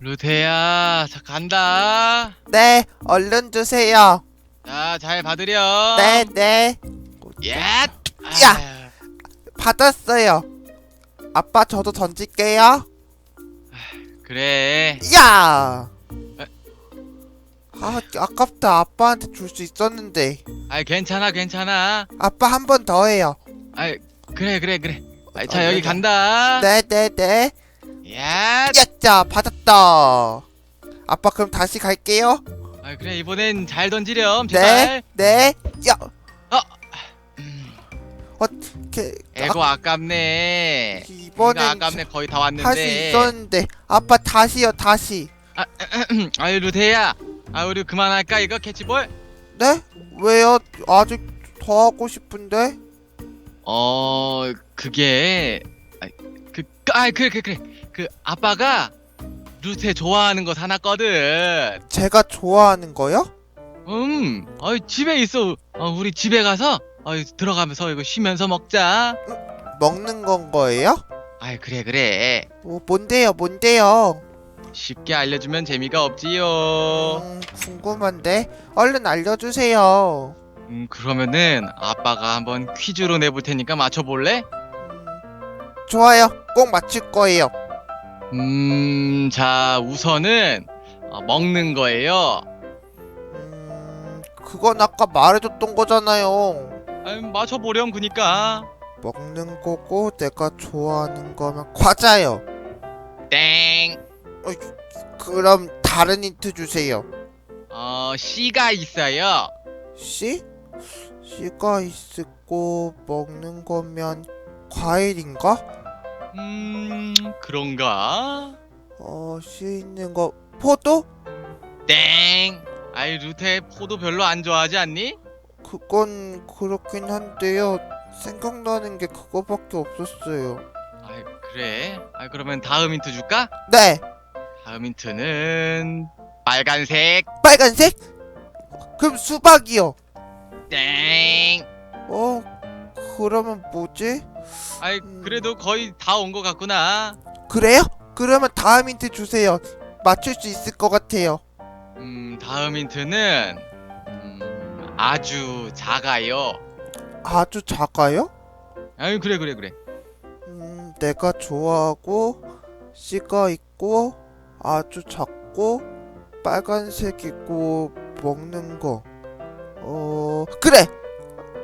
루테야, 자, 간다. 네, 얼른 주세요. 자, 잘 받으렴. 네, 네. 예. 야! 받았어요. 아빠 저도 던질게요. 그래. 야! 아, 아깝다. 아빠한테 줄 수 있었는데. 아, 괜찮아, 괜찮아. 아빠 한 번 더 해요. 아, 그래, 그래, 그래. 아, 자, 어, 여기 네, 간다. 네, 네, 네. 야. 야짜 받았다. 아빠 그럼 다시 갈게요. 아, 그래, 이번엔 잘 던지렴. 네, 제발. 네. 야, 음, 게, 에고 아 깝네. 이번엔 이거 아깝네. 거의 다 왔는데. 할 수 있었는데 아빠 다시요 다시. 아유, 루테야. 아, 우리 그만할까 이거 캐치볼? 네? 왜요? 아직 더 하고 싶은데. 어 그게 아, 그, 아 그래 그래 그래 그 아빠가 루테 좋아하는 거 사놨거든 제가 좋아하는 거요? 음 어, 집에 있어 어, 우리 집에 가서 어, 들어가면서 이거 쉬면서 먹자 먹는 건 거예요? 아이 그래 그래 어, 뭔데요? 뭔데요? 쉽게 알려주면 재미가 없지요 음, 궁금한데. 얼른 알려주세요. 음 그러면은 아빠가 한번 퀴즈로 내볼 테니까 맞춰볼래? 음, 좋아요. 꼭 맞출 거예요. 음 자 우선은 어, 먹는 거예요 음, 그건 아까 말해줬던 거잖아요. 아, 맞춰보렴 그니까 먹는 거고 내가 좋아하는 거면 과자요. 땡 그럼 다른 힌트 주세요. 어, 씨가 있어요. 씨? 씨가 있고 먹는 거면 과일인가? 음, 그런가? 어, 씨 있는 거 포도? 땡. 아이, 루테 포도 별로 안 좋아하지 않니? 그건 그렇긴 한데요. 생각나는 게 그거밖에 없었어요. 아이, 그래. 아이, 그러면 다음 힌트 줄까? 네, 다음 힌트는 빨간색. 빨간색? 그럼 수박이요. 땡. 어, 그러면 뭐지? 아이, 그래도 거의 다 온 것 같구나. 그래요? 그러면 다음 힌트 주세요. 맞출 수 있을 것 같아요. 음, 다음 힌트는 음, 아주 작아요. 아주 작아요? 아이, 그래, 그래, 그래. 음, 내가 좋아하고 씨가 있고 아주 작고 빨간색이고 먹는 거. 어, 그래.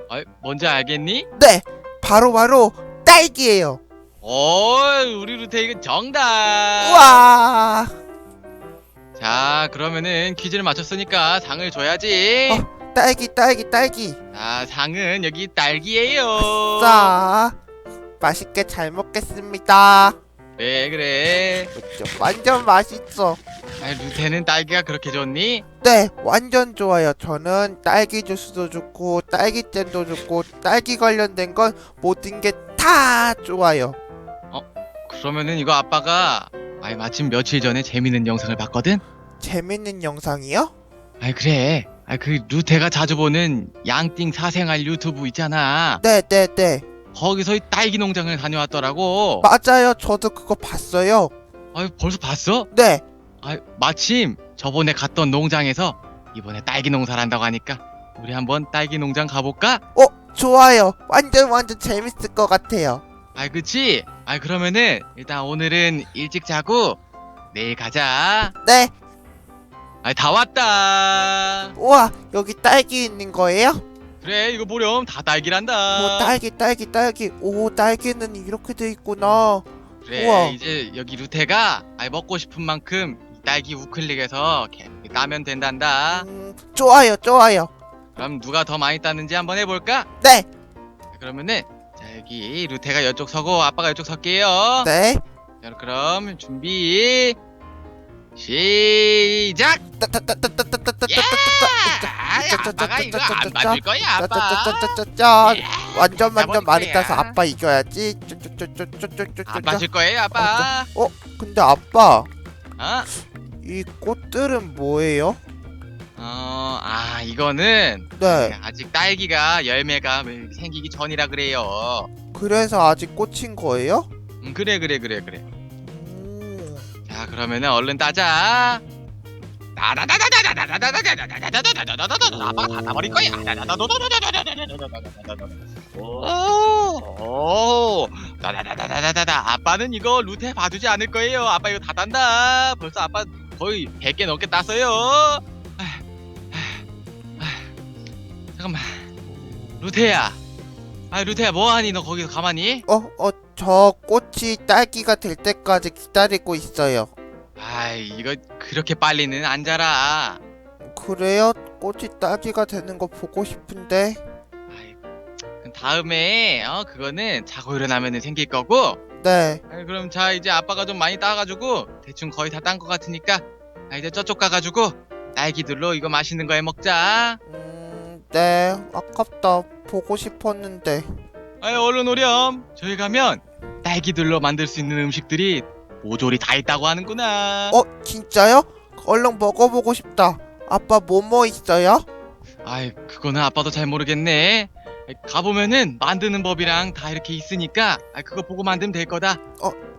아이, 뭔지 알겠니? 네. 바로 바로 딸기예요. 오, 우리 루테 이거 정답. 우와. 자, 그러면은 퀴즈를 맞췄으니까 상을 줘야지. 딸기 딸기 딸기. 자, 상은 여기 딸기예요. 싸. 맛있게 잘 먹겠습니다. 그래, 그래. 그쵸, 완전 맛있어. 아, 루테는 딸기가 그렇게 좋니? 네, 완전 좋아요. 저는 딸기 주스도 좋고 딸기잼도 좋고 딸기 관련된 건 모든 게 다 좋아요. 그러면은 이거 아빠가 아이 마침 며칠 전에 재밌는 영상을 봤거든. 재밌는 영상이요? 아이 그래. 아이 그 루테가 자주 보는 양띵 사생활 유튜브 있잖아. 네, 네, 네. 거기서 이 딸기 농장을 다녀왔더라고. 맞아요. 저도 그거 봤어요. 아이 벌써 봤어? 네. 아 마침 저번에 갔던 농장에서 이번에 딸기 농사를 한다고 하니까 우리 한번 딸기 농장 가볼까? 어, 좋아요. 완전 완전 재밌을 것 같아요. 아이 그치? 아이 그러면은 일단 오늘은 일찍 자고 내일 가자. 네. 아이 다 왔다. 우와, 여기 딸기 있는 거예요? 그래 이거 보렴 다 딸기란다. 오, 딸기, 딸기, 딸기. 오, 딸기는 이렇게 돼 있구나. 그래 우와. 이제 여기 루테가 아이 먹고 싶은 만큼 이 딸기 우클릭해서 이렇게 따면 된단다. 음, 좋아요, 좋아요. 그럼 누가 더 많이 따는지 한번 해볼까? 네, 그러면은 자 여기 루테가 이쪽 서고 아빠가 이쪽 설게요. 네. 자, 그럼 준비 시작. 아빠가 이거 안 맞을 거야 아빠. 짜짜짜짜짜짜 완전 완전 잡아줄 많이 거야. 따서 아빠 이겨야지 안 쪼쪼쪼쪼쪼쪼쪼 맞을 거예요 아빠. 어 근데 아빠 어? 이 꽃들은 뭐예요? 어, 아 이거는 네 아직 딸기가 열매가 생기기 전이라 그래요. 그래서 아직 꽃인 거예요? 음, 그래 그래 그래 그래. 음, 자자 그러면은 얼른 따자. 아빠가 닫아버릴 거야. 오, 다다다다다다다. 아빠는 이거 루테 봐주지 않을 거예요. 아빠 이거 다 딴다. 벌써 아빠 거의 100개 넘게 땄어요. 아, 아, 아. 잠깐만, 루테야. 아, 루테야 뭐하니? 너 거기서 가만히? 어, 어, 저 꽃이 딸기가 될 때까지 기다리고 있어요. 아이, 이거 그렇게 빨리는 안 자라. 그래요? 꽃이 딸기가 되는 거 보고 싶은데. 아이, 그럼 다음에 어 그거는 자고 일어나면은 생길 거고. 네. 아이, 그럼 자 이제 아빠가 좀 많이 따가지고 대충 거의 다딴거 같으니까 아, 이제 저쪽 가가지고 딸기들로 이거 맛있는 거 해 먹자. 음, 네. 아깝다. 보고 싶었는데. 아이 얼른 오렴. 저희 가면 딸기들로 만들 수 있는 음식들이 모조리 다 있다고 하는구나. 어, 진짜요? 얼른 먹어보고 싶다. 아빠 뭐 뭐 있어요? 아이 그거는 아빠도 잘 모르겠네. 가보면은 만드는 법이랑 다 이렇게 있으니까 아이, 그거 보고 만들면 될 거다.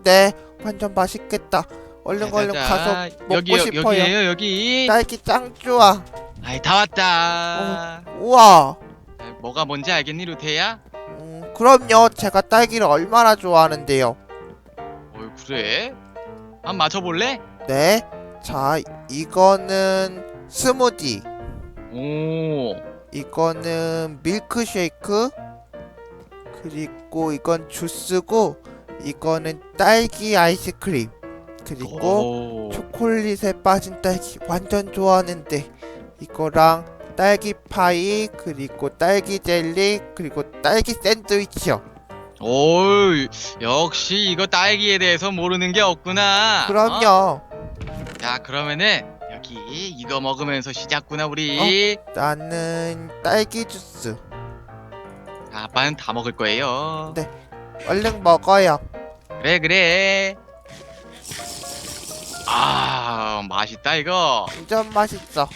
네. 완전 맛있겠다. 얼른 얼른. 가서 먹고 여기 싶어요. 여기에요 여기. 딸기 짱 좋아. 아이 다 왔다. 우와. 아이, 뭐가 뭔지 알겠니 루테야? 음, 그럼요. 제가 딸기를 얼마나 좋아하는데요. 어이 그래? 한번 맞춰볼래? 네. 자, 이거는 스무디. 오. 이거는 밀크쉐이크. 그리고 이건 주스고 이거는 딸기 아이스크림. 그리고 오. 초콜릿에 빠진 딸기 완전 좋아하는데 이거랑 딸기 파이 그리고 딸기 젤리 그리고 딸기 샌드위치요. 오이 역시 이거 딸기에 대해서 모르는 게 없구나. 어? 그럼요. 자 그러면은 여기 이거 먹으면서 시작구나 우리. 나는 딸기 주스. 자, 아빠는 다 먹을 거예요. 네. 얼른 먹어요. 그래 그래. 아 맛있다 이거. 완전 맛있어.